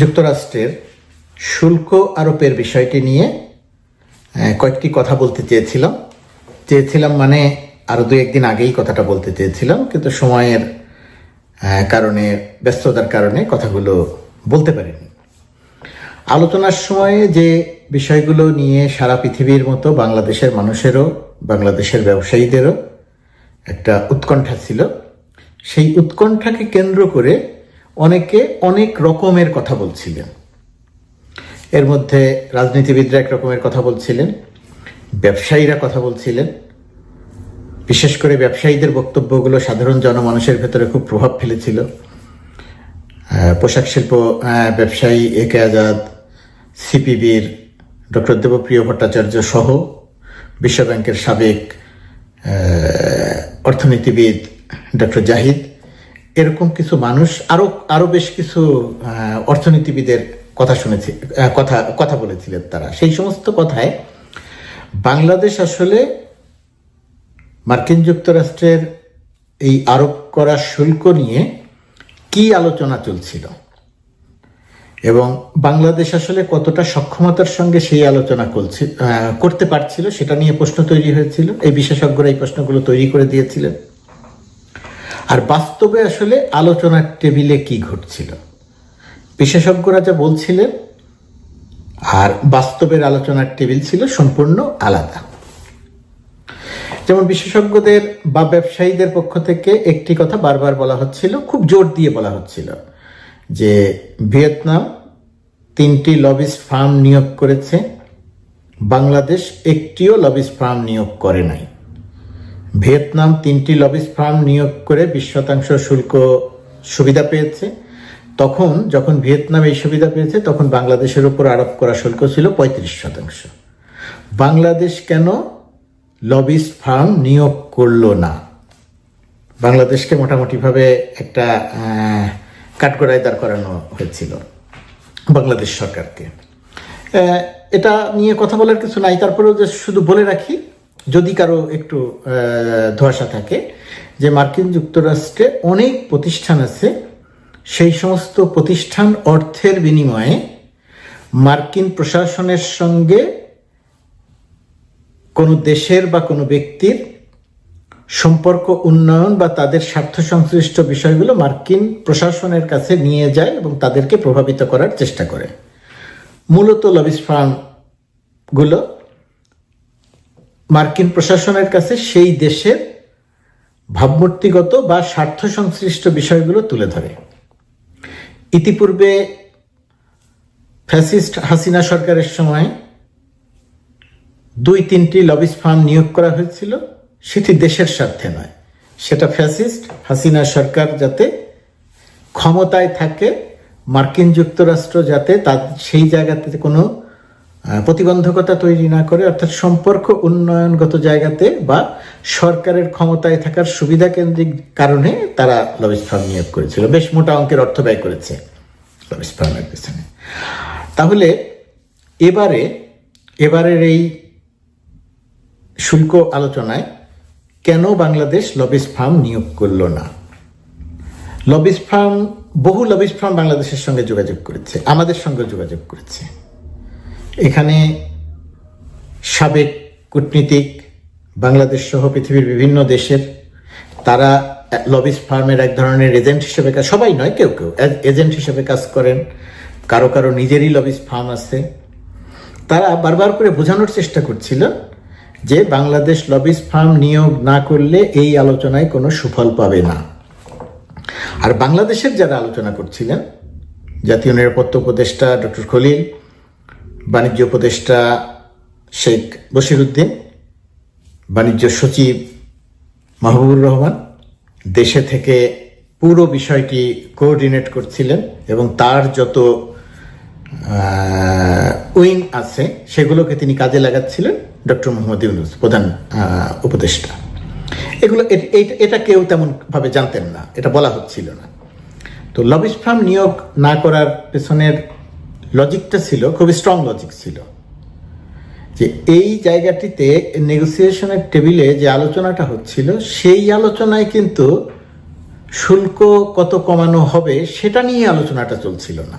যুক্তরাষ্ট্রের শুল্ক আরোপের বিষয়টি নিয়ে কয়েকটি কথা বলতে চেয়েছিলাম। চেয়েছিলাম মানে আরও দু একদিন আগেই কথাটা বলতে চেয়েছিলাম, কিন্তু সময়ের কারণে, ব্যস্ততার কারণে কথাগুলো বলতে পারিনি। আলোচনার সময়ে যে বিষয়গুলো নিয়ে সারা পৃথিবীর মতো বাংলাদেশের মানুষেরও, বাংলাদেশের ব্যবসায়ীদেরও একটা উৎকণ্ঠা ছিল, সেই উৎকণ্ঠাকে কেন্দ্র করে অনেকে অনেক রকমের কথা বলছিলেন। এর মধ্যে রাজনীতিবিদরা এক রকমের কথা বলছিলেন, ব্যবসায়ীরা কথা বলছিলেন। বিশেষ করে ব্যবসায়ীদের বক্তব্যগুলো সাধারণ জনমানুষের ভেতরে খুব প্রভাব ফেলেছিল। পোশাক শিল্প ব্যবসায়ী এ কে আজাদ, সিপিবির ডক্টর দেবপ্রিয় ভট্টাচার্য সহ বিশ্বব্যাংকের সাবেক অর্থনীতিবিদ ডক্টর জাহিদ এরকম কিছু মানুষ, আরও আরও বেশ কিছু অর্থনীতিবিদের কথা শুনেছি কথা কথা বলেছিলেন তারা। সেই সমস্ত কথায় বাংলাদেশ আসলে মার্কিন যুক্তরাষ্ট্রের এই আরোপ করা শুল্ক নিয়ে কি আলোচনা চলছিল? এবং বাংলাদেশ আসলে কতটা সক্ষমতার সঙ্গে সেই আলোচনা করছে করতে পারছিল, সেটা নিয়ে প্রশ্ন তৈরি হয়েছিল। এই বিশেষজ্ঞরা এই প্রশ্নগুলো তৈরি করে দিয়েছিলেন। আর বাস্তবে আসলে আলোচনার টেবিলে কি ঘটছিল? বিশেষজ্ঞরা যা বলছিলেন, আর বাস্তবের আলোচনার টেবিল ছিল সম্পূর্ণ আলাদা। যেমন বিশেষজ্ঞদের বা ব্যবসায়ীদের পক্ষ থেকে একটি কথা বারবার বলা হচ্ছিল, খুব জোর দিয়ে বলা হচ্ছিল, যে ভিয়েতনাম তিনটি লবিস্ট ফার্ম নিয়োগ করেছে, বাংলাদেশ একটিও লবিস্ট ফার্ম নিয়োগ করে নাই। ভিয়েতনাম তিনটি লবিস্ট ফার্ম নিয়োগ করে বিশ শতাংশ শুল্ক সুবিধা পেয়েছে। তখন যখন ভিয়েতনাম এই সুবিধা পেয়েছে, তখন বাংলাদেশের উপর আরোপ করা শুল্ক ছিল পঁয়ত্রিশ শতাংশ। বাংলাদেশ কেন লবিস্ট ফার্ম নিয়োগ করল না? বাংলাদেশকে মোটামুটিভাবে একটা কাঠগড়ায় দাঁড় করানো হয়েছিল বাংলাদেশ সরকারকে। এটা নিয়ে কথা বলার কিছু নাই। তারপরেও যে শুধু বলে রাখি যদি কারও একটু ধোঁয়াশা থাকে, যে মার্কিন যুক্তরাষ্ট্রে অনেক প্রতিষ্ঠান আছে, সেই সমস্ত প্রতিষ্ঠান অর্থের বিনিময়ে মার্কিন প্রশাসনের সঙ্গে কোনো দেশের বা কোনো ব্যক্তির সম্পর্ক উন্নয়ন বা তাদের স্বার্থ সংশ্লিষ্ট বিষয়গুলো মার্কিন প্রশাসনের কাছে নিয়ে যায় এবং তাদেরকে প্রভাবিত করার চেষ্টা করে। মূলত লবিস ফার্মগুলো মার্কিন প্রশাসনের কাছে সেই দেশের ভাবমূর্তিগত বা স্বার্থ সংশ্লিষ্ট বিষয়গুলো তুলে ধরে। ইতিপূর্বে ফ্যাসিস্ট হাসিনা সরকারের সময় দুই তিনটি লবিস ফার্ম নিয়োগ করা হয়েছিল। সেটি দেশের স্বার্থে নয়। সেটা ফ্যাসিস্ট হাসিনা সরকার যাতে ক্ষমতায় থাকে, মার্কিন যুক্তরাষ্ট্র যাতে তার সেই জায়গাতে কোনো প্রতিবন্ধকতা তৈরি না করে অর্থাৎ সম্পর্ক উন্নয়নগত জায়গাতে বা সরকারের ক্ষমতায় থাকার সুবিধা কেন্দ্রিক কারণে তারা লবিস ফার্ম নিয়োগ করেছিল। বেশ মোটা অঙ্কের অর্থ ব্যয় করেছে লবিস ফার্মের পেছনে। তাহলে এবারে, এবারের এই শুল্ক আলোচনায় কেন বাংলাদেশ লবিস ফার্ম নিয়োগ করল না? লবিস ফার্ম বহু লবিস ফার্ম বাংলাদেশের সঙ্গে যোগাযোগ করেছে, আমাদের সঙ্গে যোগাযোগ করেছে। এখানে সাবেক কূটনীতিক বাংলাদেশ সহ পৃথিবীর বিভিন্ন দেশের তারা লবিস ফার্মের এক ধরনের এজেন্ট হিসেবে কাজ সবাই নয়, কেউ কেউ এজেন্ট হিসেবে কাজ করেন। কারও কারও নিজেরই লবিস ফার্ম আছে। তারা বারবার করে বোঝানোর চেষ্টা করছিল যে বাংলাদেশ লবিস ফার্ম নিয়োগ না করলে এই আলোচনায় কোনো সুফল পাবে না। আর বাংলাদেশের যারা আলোচনা করছিলেন, জাতীয় নিরাপত্তা উপদেষ্টা ডক্টর খলিল বাণিজ্য উপদেষ্টা শেখ বশিরুদ্দিন, বাণিজ্য সচিব মাহবুবুর রহমান দেশে থেকে পুরো বিষয়টি কোঅর্ডিনেট করছিলেন এবং তার যত উইং আছে সেগুলোকে তিনি কাজে লাগাচ্ছিলেন ডক্টর মোহাম্মদ ইউনুস, প্রধান উপদেষ্টা। এগুলো এটা কেউ তেমন ভাবে জানতেন না, এটা বলা হচ্ছিল না। তো লবিস ফার্ম নিয়োগ না করার পেছনের লজিকটা ছিল খুবই স্ট্রং লজিক ছিল, যে এই জায়গাটিতে নেগোসিয়েশনের টেবিলে যে আলোচনাটা হচ্ছিল, সেই আলোচনায় কিন্তু শুল্ক কত কমানো হবে সেটা নিয়ে আলোচনাটা চলছিল না।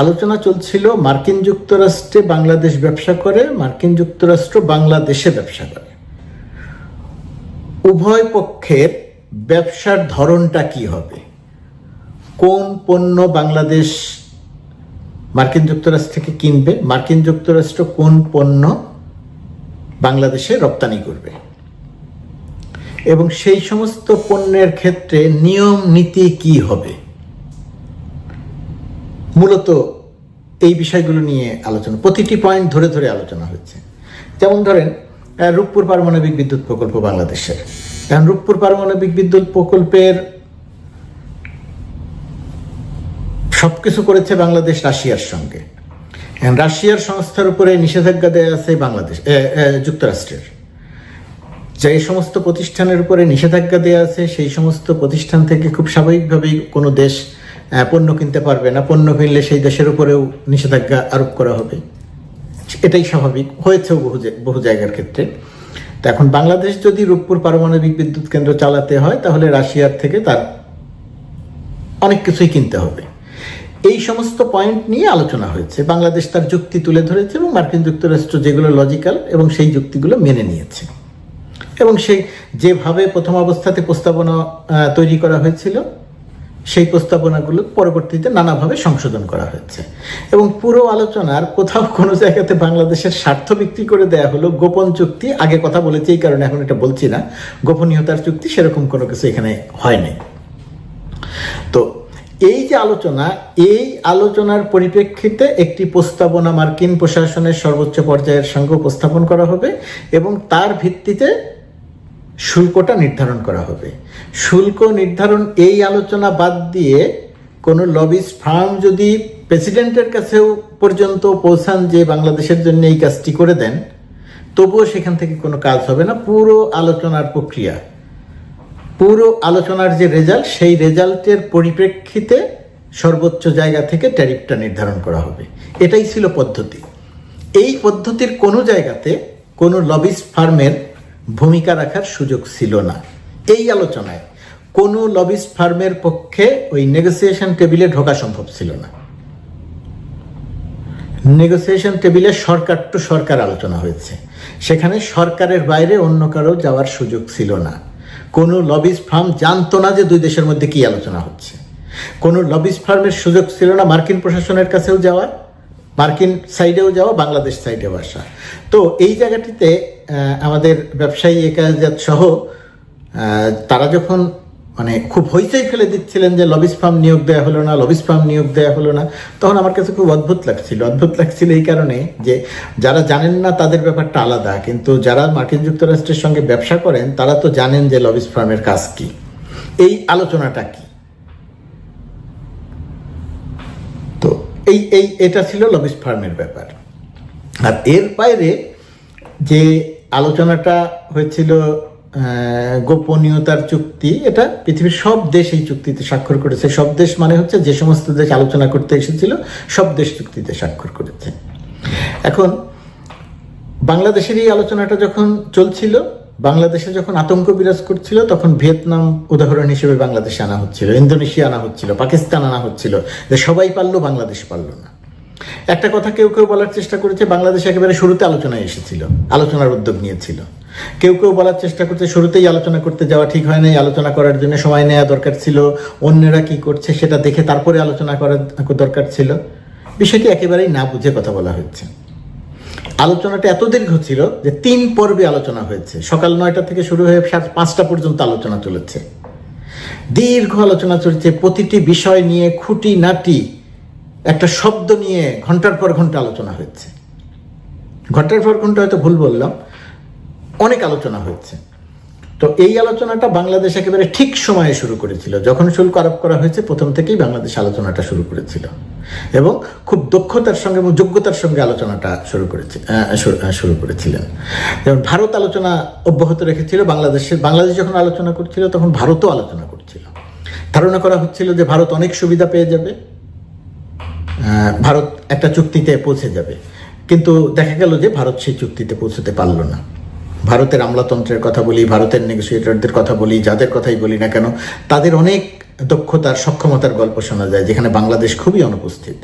আলোচনা চলছিল মার্কিন যুক্তরাষ্ট্রে বাংলাদেশ ব্যবসা করে, মার্কিন যুক্তরাষ্ট্র বাংলাদেশে ব্যবসা করে। উভয় পক্ষের ব্যবসার ধরনটা কি হবে? কোন পণ্য বাংলাদেশ মার্কিন যুক্তরাষ্ট্র থেকে কিনবে, মার্কিন যুক্তরাষ্ট্র কোন পণ্য বাংলাদেশে রপ্তানি করবে? এবং সেই সমস্ত পণ্যের ক্ষেত্রে নিয়ম, নীতি কি হবে? মূলত এই বিষয়গুলো নিয়ে আলোচনা, প্রতিটি পয়েন্ট ধরে ধরে আলোচনা হচ্ছে। যেমন ধরেন রূপপুর পারমাণবিক বিদ্যুৎ প্রকল্প বাংলাদেশের। কারণ রূপপুর পারমাণবিক বিদ্যুৎ প্রকল্পের সবকিছু করেছে বাংলাদেশ রাশিয়ার সঙ্গে। রাশিয়ার সংস্থার উপরে নিষেধাজ্ঞা দেওয়া আছে বাংলাদেশ যুক্তরাষ্ট্রের। যে সমস্ত প্রতিষ্ঠানের উপরে নিষেধাজ্ঞা দেওয়া আছে, সেই সমস্ত প্রতিষ্ঠান থেকে খুব স্বাভাবিকভাবেই কোনো দেশ পণ্য কিনতে পারবে না। পণ্য কিনলে সেই দেশের উপরেও নিষেধাজ্ঞা আরোপ করা হবে। এটাই স্বাভাবিক। হয়েছেও বহু বহু জায়গার ক্ষেত্রে। তো এখন বাংলাদেশ যদি রূপপুর পারমাণবিক বিদ্যুৎ কেন্দ্র চালাতে হয়, তাহলে রাশিয়ার থেকে তার অনেক কিছুই কিনতে হবে। এই সমস্ত পয়েন্ট নিয়ে আলোচনা হয়েছে। বাংলাদেশ তার যুক্তি তুলে ধরেছে এবং মার্কিন যুক্তরাষ্ট্র যেগুলো লজিক্যাল এবং সেই যুক্তিগুলো মেনে নিয়েছে। এবং সেই যেভাবে প্রথম অবস্থাতে প্রস্তাবনা তৈরি করা হয়েছিল, সেই প্রস্তাবনাগুলো পরবর্তীতে নানাভাবে সংশোধন করা হয়েছে। এবং পুরো আলোচনার কোথাও কোনো জায়গাতে বাংলাদেশের স্বার্থ বিক্রি করে দেয়া হলো, গোপন চুক্তি, আগে কথা বলেছি, এই কারণে এখন এটা বলছি না। গোপনীয়তার চুক্তি সেরকম কোনো কিছু এখানে হয়নি। তো এই যে আলোচনা, এই আলোচনার পরিপ্রেক্ষিতে একটি প্রস্তাবনা মার্কিন প্রশাসনের সর্বোচ্চ পর্যায়ের সঙ্গে উপস্থাপন করা হবে এবং তার ভিত্তিতে শুল্কটা নির্ধারণ করা হবে। শুল্ক নির্ধারণ এই আলোচনা বাদ দিয়ে কোনো লবিস ফার্ম যদি প্রেসিডেন্টের কাছেও পর্যন্ত পৌঁছান যে বাংলাদেশের জন্য এই কাজটি করে দেন, তবুও সেখান থেকে কোনো কাজ হবে না। পুরো আলোচনার প্রক্রিয়া পুরো আলোচনার যে রেজাল্ট, সেই রেজাল্টের পরিপ্রেক্ষিতে সর্বোচ্চ জায়গা থেকে ট্যারিফটা নির্ধারণ করা হবে। এটাই ছিল পদ্ধতি। এই পদ্ধতির কোনো জায়গাতে কোনো লবিস ফার্মের ভূমিকা রাখার সুযোগ ছিল না। এই আলোচনায় কোনো লবিস ফার্মের পক্ষে ওই নেগোসিয়েশন টেবিলে ঢোকা সম্ভব ছিল না। নেগোসিয়েশন টেবিলে সরকার টু সরকার আলোচনা হয়েছে। সেখানে সরকারের বাইরে অন্য কারও যাওয়ার সুযোগ ছিল না। কোনো লবিস ফার্ম জানতো না যে দুই দেশের মধ্যে কী আলোচনা হচ্ছে। কোনো লবিস ফার্মের সুযোগ ছিল না মার্কিন প্রশাসনের কাছেও যাওয়া মার্কিন সাইডেও যাওয়া, বাংলাদেশ সাইডেও আসা। তো এই জায়গাটিতে আমাদের ব্যবসায়ী একাজাত সহ তারা যখন মানে খুব হইচই ফেলে দিচ্ছিলেন যে লবিস ফার্ম নিয়োগ দেওয়া হলো না, লবিস ফার্ম নিয়োগ দেওয়া হলো না। তখন আমার কাছে খুব অদ্ভুত লাগছিল। অদ্ভুত লাগছিল এই কারণে যে যারা জানেন না তাদের ব্যাপারটা আলাদা, কিন্তু যারা মার্কিন যুক্তরাষ্ট্রের সঙ্গে ব্যবসা করেন, তারা তো জানেন যে লবিস ফার্মের কাজ কি। এই আলোচনাটা কি? তো এই এই, এটা ছিল লবিস ফার্মের ব্যাপার। আর এর বাইরে যে আলোচনাটা হয়েছিল গোপনীয়তার চুক্তি, এটা পৃথিবীর সব দেশ এই চুক্তিতে স্বাক্ষর করেছে। সব দেশ মানে হচ্ছে যে সমস্ত দেশ আলোচনা করতে এসেছিল, সব দেশ চুক্তিতে স্বাক্ষর করেছে। এখন, বাংলাদেশের এই আলোচনাটা যখন চলছিল, বাংলাদেশে যখন আতঙ্ক বিরাজ করছিল, তখন ভিয়েতনাম উদাহরণ হিসেবে বাংলাদেশে আনা হচ্ছিল, ইন্দোনেশিয়া আনা হচ্ছিল, পাকিস্তান আনা হচ্ছিল। যে সবাই পারল, বাংলাদেশ পারল না। একটা কথা কেউ কেউ বলার চেষ্টা করেছে, বাংলাদেশ একেবারে শুরুতে আলোচনায় এসেছিল, আলোচনার উদ্যোগ নিয়েছিল। কেউ কেউ বলার চেষ্টা করছে, শুরুতেই আলোচনা করতে যাওয়া ঠিক হয় নাই, আলোচনা করার জন্য সময় নেওয়া দরকার ছিল, অন্যরা কি করছে সেটা দেখে তারপরে আলোচনা করার দরকার ছিল। বিষয়টি একেবারেই না বুঝে কথা বলা হচ্ছে আলোচনাটা এত দীর্ঘ ছিল যে তিন পর্বে আলোচনা হয়েছে। সকাল নয়টা থেকে শুরু হয়ে পাঁচটা পর্যন্ত আলোচনা চলেছে। দীর্ঘ আলোচনা চলছে, প্রতিটি বিষয় নিয়ে খুঁটি নাটি একটা শব্দ নিয়ে ঘণ্টার পর ঘণ্টা আলোচনা হয়েছে। ঘণ্টার পর ঘণ্টা হয়তো ভুল বললাম অনেক আলোচনা হয়েছে। তো এই আলোচনাটা বাংলাদেশ একেবারে ঠিক সময়ে শুরু করেছিল। যখন শুল্ক আরোপ করা হয়েছে, প্রথম থেকেই বাংলাদেশ আলোচনাটা শুরু করেছিল। এবং খুব দক্ষতার সঙ্গে এবং যোগ্যতার সঙ্গে আলোচনাটা শুরু করেছে শুরু- করেছিলেন। যেমন ভারত আলোচনা অব্যাহত রেখেছিল, বাংলাদেশের, বাংলাদেশ যখন আলোচনা করছিল, তখন ভারতও আলোচনা করছিল। ধারণা করা হচ্ছিল যে ভারত অনেক সুবিধা পেয়ে যাবে ভারত একটা চুক্তিতে পৌঁছে যাবে। কিন্তু দেখা গেল যে ভারত সেই চুক্তিতে পৌঁছতে পারল না। ভারতের আমলাতন্ত্রের কথা বলি, ভারতের নেগোসিয়েটরদের কথা বলি, যাদের কথাই বলি না কেন, তাদের অনেক দক্ষতার, সক্ষমতার গল্প শোনা যায়, যেখানে বাংলাদেশ খুবই অনুপস্থিত।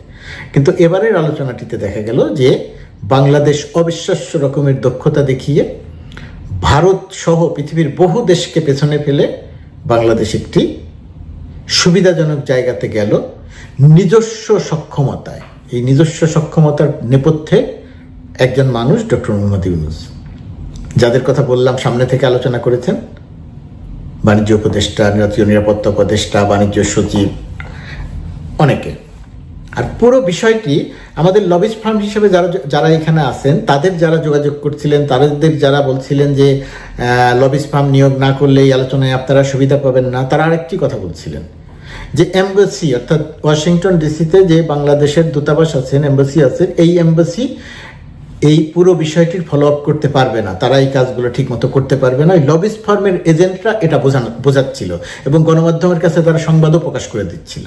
কিন্তু এবারের আলোচনাটিতে দেখা গেল যে, বাংলাদেশ অবিশ্বাস্য রকমের দক্ষতা দেখিয়ে, ভারত সহ পৃথিবীর বহু দেশকে পেছনে ফেলে বাংলাদেশ একটি সুবিধাজনক জায়গাতে গেল, নিজস্ব সক্ষমতায়। এই নিজস্ব সক্ষমতার নেপথ্যে একজন মানুষ ডক্টর মোহাম্মদ ইউনুস। যাদের কথা বললাম সামনে থেকে আলোচনা করেছেন, বাণিজ্য উপদেষ্টা জাতীয় নিরাপত্তা উপদেষ্টা, বাণিজ্য সচিব, অনেকে। আর পুরো বিষয়টি আমাদের লবিস ফার্ম হিসেবে যারা যারা এখানে আছেন, তাদের যারা যোগাযোগ করছিলেন, তাদের যারা বলছিলেন যে লবিস ফার্ম নিয়োগ না করলে এই আলোচনায় আপনারা সুবিধা পাবেন না, তারা আরেকটি কথা বলছিলেন। যে এম্বাসি, অর্থাৎ ওয়াশিংটন ডিসিতে যে বাংলাদেশের দূতাবাস আছেন, এম্বাসি আছেন এই এম্বাসি এই পুরো বিষয়টির ফলো আপ করতে পারবে না। তারা এই কাজগুলো ঠিকমতো করতে পারবে না। লবিস ফার্মের এজেন্টরা এটা বোঝানো বোঝাচ্ছিল এবং গণমাধ্যমের কাছে তারা সংবাদও প্রকাশ করে দিচ্ছিল।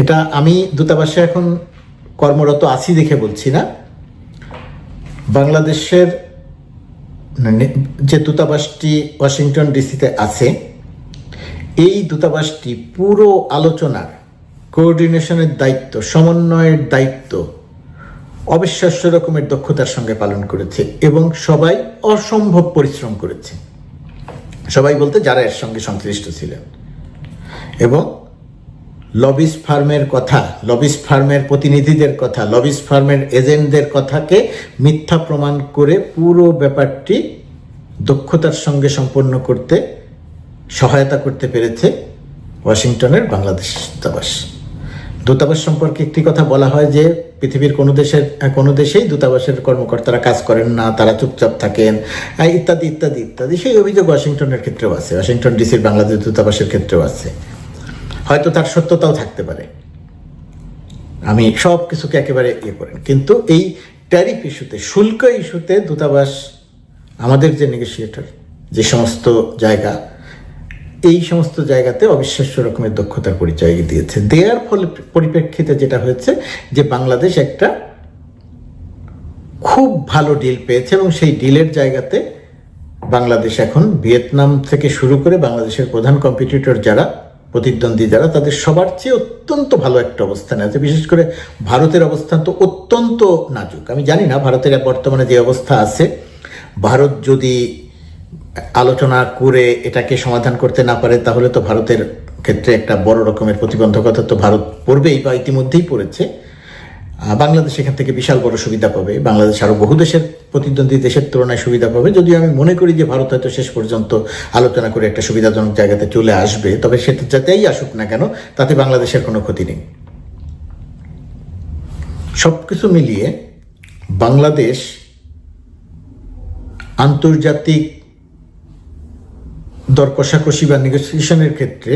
এটা আমি দূতাবাসে এখন কর্মরত আছি দেখে বলছি না। বাংলাদেশের যে দূতাবাসটি ওয়াশিংটন ডিসিতে আছে, এই দূতাবাসটি পুরো আলোচনার কোঅর্ডিনেশনের দায়িত্ব, সমন্বয়ের দায়িত্ব অবিশ্বাস্য রকমের দক্ষতার সঙ্গে পালন করেছে এবং সবাই অসম্ভব পরিশ্রম করেছে। সবাই বলতে যারা এর সঙ্গে সংশ্লিষ্ট ছিলেন। এবং লবিস ফার্মের কথা, লবিস ফার্মের প্রতিনিধিদের কথা, লবিস ফার্মের এজেন্টদের কথাকে মিথ্যা প্রমাণ করে পুরো ব্যাপারটি দক্ষতার সঙ্গে সম্পন্ন করতে, সহায়তা করতে পেরেছে ওয়াশিংটনের বাংলাদেশ দূতাবাস। দূতাবাস সম্পর্কে একটি কথা বলা হয় যে, পৃথিবীর কোনো দেশের, কোনো দেশেই দূতাবাসের কর্মকর্তারা কাজ করেন না, তারা চুপচাপ থাকেন ইত্যাদি ইত্যাদি ইত্যাদি। সেই অভিযোগ ওয়াশিংটনের ক্ষেত্রেও আছে, ওয়াশিংটন ডিসির বাংলাদেশ দূতাবাসের ক্ষেত্রেও আছে। হয়তো তার সত্যতাও থাকতে পারে। আমি সব কিছুকে একেবারে ইয়ে করেন। কিন্তু এই ট্যারিফ ইস্যুতে, শুল্ক ইস্যুতে দূতাবাস, আমাদের যে নেগোসিয়েটর যে সমস্ত জায়গা এই সমস্ত জায়গাতে অবিশ্বাস্য রকমের দক্ষতার পরিচয় দিয়েছে দেওয়ার ফলে পরিপ্রেক্ষিতে যেটা হয়েছে যে বাংলাদেশ একটা খুব ভালো ডিল পেয়েছে এবং সেই ডিলের জায়গাতে বাংলাদেশ এখন ভিয়েতনাম থেকে শুরু করে বাংলাদেশের প্রধান কম্পিটিটর যারা, প্রতিদ্বন্দ্বী যারা, তাদের সবার চেয়ে অত্যন্ত ভালো একটা অবস্থানে আছে। বিশেষ করে ভারতের অবস্থান তো অত্যন্ত নাজুক। আমি জানি না ভারতের বর্তমানে যে অবস্থা আছে। ভারত যদি আলোচনা করে এটাকে সমাধান করতে না পারে, তাহলে তো ভারতের ক্ষেত্রে একটা বড় রকমের প্রতিবন্ধকতা তো ভারত পড়বেই বা ইতিমধ্যেই পড়েছে। বাংলাদেশ এখান থেকে বিশাল বড় সুবিধা পাবে। বাংলাদেশ আরও বহু দেশের প্রতিদ্বন্দ্বী দেশের তুলনায় সুবিধা পাবে। যদিও আমি মনে করি যে ভারত হয়তো শেষ পর্যন্ত আলোচনা করে একটা সুবিধাজনক জায়গাতে চলে আসবে, তবে সেটা যাতেই আসুক না কেন, তাতে বাংলাদেশের কোনো ক্ষতি নেই। সব কিছু মিলিয়ে বাংলাদেশ আন্তর্জাতিক দর কষাকষি বা নেগোসিয়েশনের ক্ষেত্রে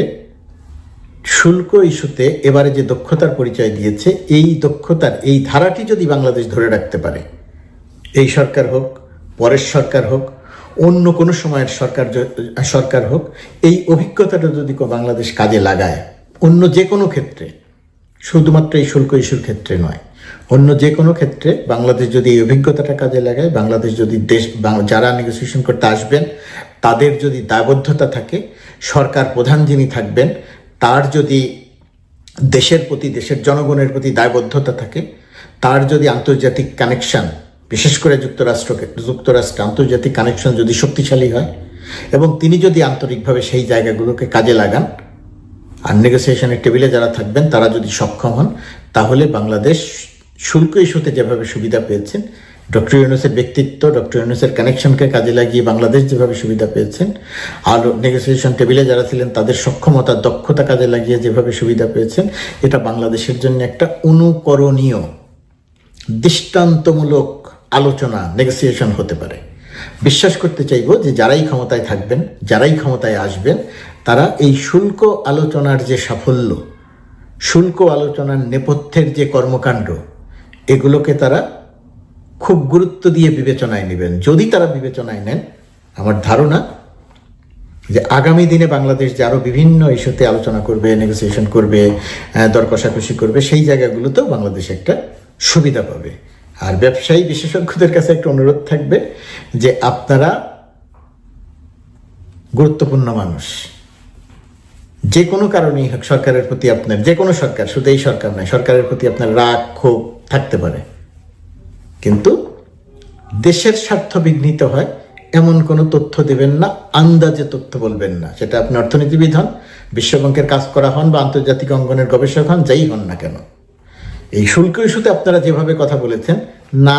শুল্ক ইস্যুতে এবারে যে দক্ষতার পরিচয় দিয়েছে, এই দক্ষতার, এই ধারাটি যদি বাংলাদেশ ধরে রাখতে পারে, এই সরকার হোক, পরের সরকার হোক, অন্য কোনো সময়ের সরকার সরকার হোক, এই অভিজ্ঞতাটা যদি বাংলাদেশ কাজে লাগায়, অন্য যে কোনো ক্ষেত্রে, শুধুমাত্র এই শুল্ক ইস্যুর ক্ষেত্রে নয়, অন্য যে কোনো ক্ষেত্রে বাংলাদেশ যদি এই অভিজ্ঞতাটা কাজে লাগায়, বাংলাদেশ যদি দেশ যারা নেগোসিয়েশন করতে আসবেন তাদের যদি দায়বদ্ধতা থাকে, সরকার প্রধান যিনি থাকবেন, তার যদি দেশের প্রতি, দেশের জনগণের প্রতি দায়বদ্ধতা থাকে, তার যদি আন্তর্জাতিক কানেকশন বিশেষ করে যুক্তরাষ্ট্রকে, যুক্তরাষ্ট্র আন্তর্জাতিক কানেকশন যদি শক্তিশালী হয়, এবং তিনি যদি আন্তরিকভাবে সেই জায়গাগুলোকে কাজে লাগান, আর নেগোসিয়েশনের টেবিলে যারা থাকবেন, তারা যদি সক্ষম হন, তাহলে বাংলাদেশ শুল্ক ইস্যুতে যেভাবে সুবিধা পেয়েছেন ডক্টর ইউনুসের ব্যক্তিত্ব, ডক্টর ইউনুসের কানেকশনকে কাজে লাগিয়ে বাংলাদেশ যেভাবে সুবিধা পেয়েছেন, আর নেগোসিয়েশন টেবিলে যারা ছিলেন তাদের সক্ষমতা, দক্ষতা কাজে লাগিয়ে যেভাবে সুবিধা পেয়েছেন, এটা বাংলাদেশের জন্য একটা অনুকরণীয়, দৃষ্টান্তমূলক আলোচনা নেগোসিয়েশন হতে পারে। বিশ্বাস করতে চাইব যে যারাই ক্ষমতায় থাকবেন, যারাই ক্ষমতায় আসবেন, তারা এই শুল্ক আলোচনার যে সাফল্য, শুল্ক আলোচনার নেপথ্যের যে কর্মকাণ্ড, এগুলোকে তারা খুব গুরুত্ব দিয়ে বিবেচনায় নেবেন। যদি তারা বিবেচনায় নেন, আমার ধারণা যে আগামী দিনে বাংলাদেশ যে বিভিন্ন ইস্যুতে আলোচনা করবে নেগোসিয়েশন করবে দর কষাকষি করবে, সেই জায়গাগুলোতেও বাংলাদেশ একটা সুবিধা পাবে। আর ব্যবসায়ী বিশেষজ্ঞদের কাছে একটা অনুরোধ থাকবে যে আপনারা গুরুত্বপূর্ণ মানুষ। যে কোনো কারণেই হোক, সরকারের প্রতি আপনার, যে কোনো সরকার, শুধু এই সরকার নয়, সরকারের প্রতি আপনার রাগ, ক্ষোভ থাকতে পারে। কিন্তু দেশের স্বার্থ বিঘ্নিত হয়, এমন কোনো তথ্য দেবেন না, আন্দাজে তথ্য বলবেন না। সেটা আপনি অর্থনীতিবিদ হন, বিশ্বব্যাংকের কাজ করা হন বা আন্তর্জাতিক অঙ্গনের গবেষক হন, যাই হন না কেন। এই শুল্ক ইস্যুতে আপনারা যেভাবে কথা বলেছেন, না